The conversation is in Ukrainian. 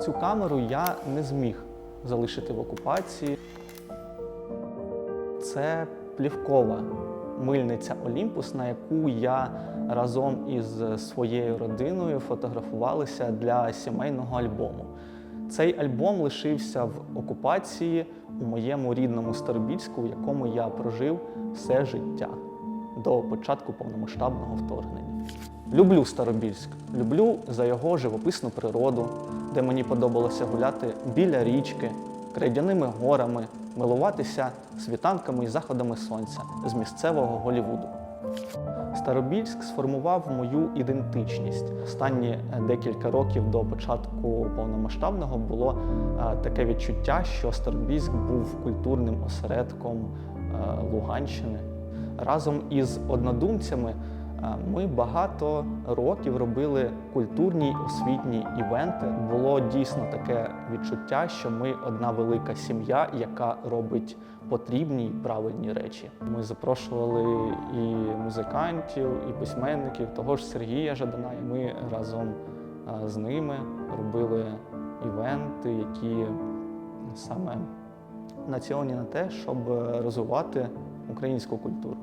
Цю камеру я не зміг залишити в окупації. Це плівкова мильниця Олімпус, на яку я разом із своєю родиною фотографувалися для сімейного альбому. Цей альбом лишився в окупації у моєму рідному Старобільську, в якому я прожив все життя до початку повномасштабного вторгнення. Люблю Старобільськ, люблю за його живописну природу, де мені подобалося гуляти біля річки, крейдяними горами, милуватися світанками і заходами сонця з місцевого Голівуду. Старобільськ сформував мою ідентичність. Останні е, декілька років до початку повномасштабного було е, таке відчуття, що Старобільськ був культурним осередком е, Луганщини. Разом із однодумцями ми багато років робили культурні освітні івенти. Було дійсно таке відчуття, що ми одна велика сім'я, яка робить потрібні й правильні речі. Ми запрошували і музикантів, і письменників, того ж Сергія Жадана, і ми разом з ними робили івенти, які саме націлені на те, щоб розвивати українську культуру.